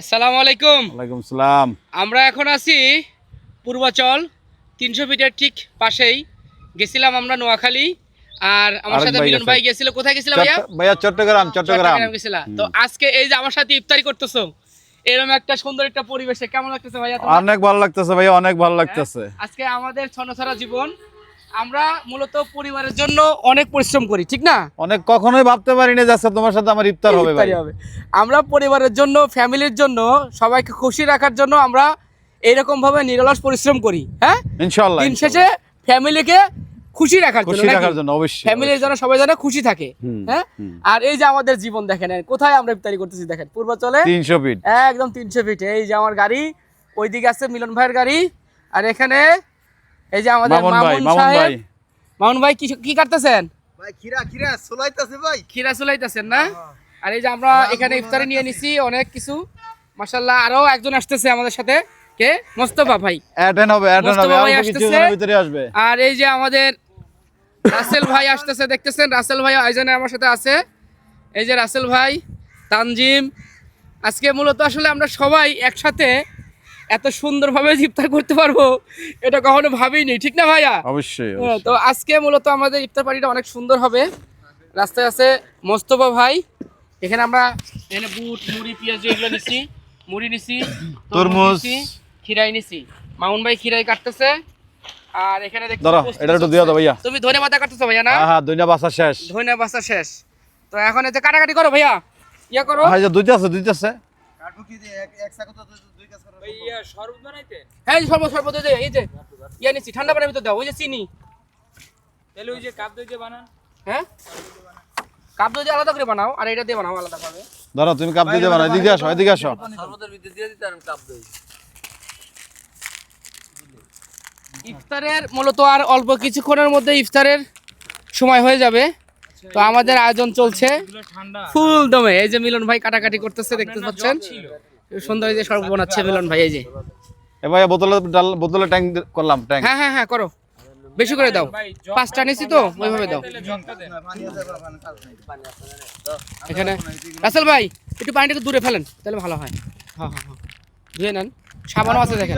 আসসালামু আলাইকুম। ওয়ালাইকুম সালাম। আমরা এখন আছি পূর্বাচল তিনশো মিটার ঠিক পাশেই। গেছিলাম আমরা নোয়াখালী আর আমার সাথে মিলন ভাই গেছিল। কোথায় গেছিল ভাইয়া? ভাইয়া চট্টগ্রাম চট্টগ্রাম। গেছিলা। তো আজকে এই যে আমার সাথে ইফতারি করতেছো এরকম একটা সুন্দর একটা পরিবেশে কেমন লাগতেছে ভাইয়া অনেক ভালো লাগতেছে ভাইয়া অনেক ভালো লাগতেছে। আজকে আমাদের ছনছাড়া জীবন আমরা মূলত পরিবারের জন্য অনেক পরিশ্রম করি ঠিক না? অনেক কখনোই ভাবতে পারি না আজকে তোমার সাথে আমার ইফতার হবে হবে। আমরা পরিবারের জন্য ফ্যামিলির জন্য সবাইকে খুশি রাখার জন্য আমরা এইরকম ভাবে নিরলস পরিশ্রম করি হ্যাঁ? ইনশাআল্লাহ দিন শেষে ফ্যামিলিকে খুশি রাখার জন্য খুশি রাখার জন্য অবশ্যই ফ্যামিলির যেন সবাই যেন খুশি থাকে হ্যাঁ? আর এই যে আমাদের জীবন দেখেন কোথায় আমরা ইফতারি করতেছি দেখেন পূর্বাচলে? তিনশো ফিট। একদম তিনশো ফিট এই যে আমার গাড়ি ওইদিকে আছে মিলন ভাইয়ের গাড়ি আর এখানে এই যে আমাদের মামুন ভাই মামুন ভাই। মামুন ভাই কি কি কাটতেছেন? ভাই খিরা খিরা সোলাইতাছে ভাই। খিরা না? আর এই যে আমরা এখানে ইফতারি নিয়ে নিছি অনেক কিছু। মাশাল্লাহ আরও একজন আসতেছে আমাদের সাথে। কে? মোস্তফা ভাই। হবে হবে। মোস্তফা ভাই কিছু জনের ভিতরে আসবে। আর এই যে আমাদের রাসেল ভাই আসতেছে দেখতেছেন? রাসেল ভাই আয়োজনে আমার সাথে আছে। এই যে রাসেল ভাই তানজিম। আজকে মূলত আসলে আমরা সবাই একসাথে এত সুন্দরভাবে ইফতার করতে পারব এটা কখনো ভাবিনি ঠিক না ভাইয়া? অবশ্যই হ্যাঁ, তো আজকে মূলত আমাদের ইফতার পার্টিটা অনেক সুন্দর হবে। রাস্তায় আছে মোস্তফা ভাই এখানে আমরা এখানে বুট মুড়ি পেঁয়াজ এগুলো নিছি মুড়ি নিছি তরমুজ। খিরাই নিছি। মামুন ভাই খিরাই কাটতেছে আর এখানে ধরো এটা একটু। দিয়ে দাও ভাইয়া। তুমি ধনে পাতা কাটতেছো ভাইয়া না? হ্যাঁ হ্যাঁ দুইটা বাসা শেষ। ধনে পাতা শেষ। তো এখন এতে কাটাকাটি করো ভাইয়া ইয়া করো। ভাই যে দুইটা আছে দুইটা আছে। হ্যাঁ সর্ব সর্ব দে এই যে। ইয়া নিছি ঠান্ডা পানির ভিতর দাও ওই যে চিনি। তাহলে ওই যে কাপ দই যে বানান। হ্যাঁ? কাপ দই দিয়ে আলাদা করে বানাও আর এটা দিয়ে বানাও আলাদা ধরো তুমি কাপ দিয়ে না এদিকে আসো এদিকে আসো। সর্বদের ভিতরে দিয়ে দিতে পারেন কাপ দই। ইফতারের মূলত আর অল্প কিছুক্ষণের মধ্যে ইফতারের সময় হয়ে যাবে। তো আমাদের আয়োজন চলছে ফুল দমে এই যে মিলন ভাই কাটাকাটি করতেছে দেখতে পাচ্ছেন? সুন্দর এই যে সর্ব বানাচ্ছে মিলন ভাই এই যে। এ ভাইয়া বোতলে ডাল বোতলে ট্যাঙ্ক করলাম ট্যাঙ্ক হ্যাঁ হ্যাঁ হ্যাঁ করো। বেশি করে দাও। ভাই পাঁচটা নিছি তো ওইভাবে দাও। এখানে রাসেল ভাই একটু পানিটাকে দূরে ফেলেন তাহলে ভালো হয়। হ্যাঁ হ্যাঁ হ্যাঁ। ধুয়ে নেন। সাবানও আছে দেখেন।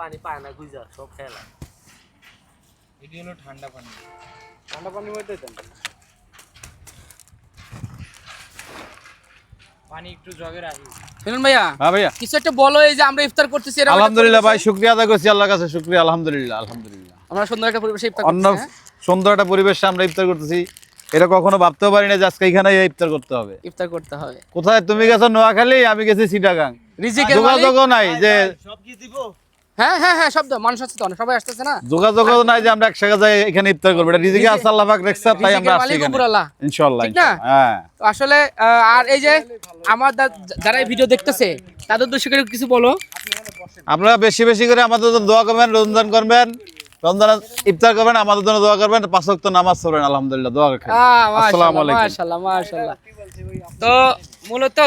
পানি। পায় না গুজা সব খেলা। এটি হলো ঠান্ডা পানি। ঠান্ডা পানির মধ্যে দেন পানি একটু জগে রাখি। মিলন ভাইয়া হ্যাঁ ভাইয়া। কিছু একটা বলো এই যে আমরা ইফতার করতেছি আলহামদুলিল্লাহ ভাই পরিবেশে। আদায় করছি আল্লাহর কাছে শুক্রিয়া আলহামদুলিল্লাহ আলহামদুলিল্লাহ। আমরা সুন্দর একটা পরিবেশে ইফতার করতেছি? সুন্দর একটা পরিবেশে আমরা ইফতার করতেছি। এটা কখনো ভাবতেও পারি না যে আজকে এখানে ইফতার করতে হবে। ইফতার করতে হবে। কোথায় তুমি গেছো? নোয়াখালী আমি গেছি সিটাগাং। যোগাযোগও নাই যে সব কি দিব? হ্যাঁ হ্যাঁ হ্যাঁ শব্দ মানুষ আছে তো সবাই আসতেছে না। যোগাযোগও নাই যে আমরা একসাথে যাই এখানে ইফতার করব। এটা রিজিকে আছে আল্লাহ পাক রেখছে তাই আমরা আসছি এখানে। ইনশাআল্লাহ ঠিক না? ইনশাআল্লাহ। হ্যাঁ। তো আসলে আর এই যে আমার যারা এই ভিডিও দেখতেছে তাদের উদ্দেশ্যে কিছু বলো? আপনারা বেশি বেশি করে আমাদের জন্য দোয়া করবেন রমজান করবেন রমজান ইফতার করবেন আমাদের জন্য দোয়া করবেন পাঁচ ওয়াক্ত নামাজ পড়বেন আলহামদুলিল্লাহ দোয়া রাখেন। আসসালামু আলাইকুম। মাশাআল্লাহ মাশাআল্লাহ। তো মূলত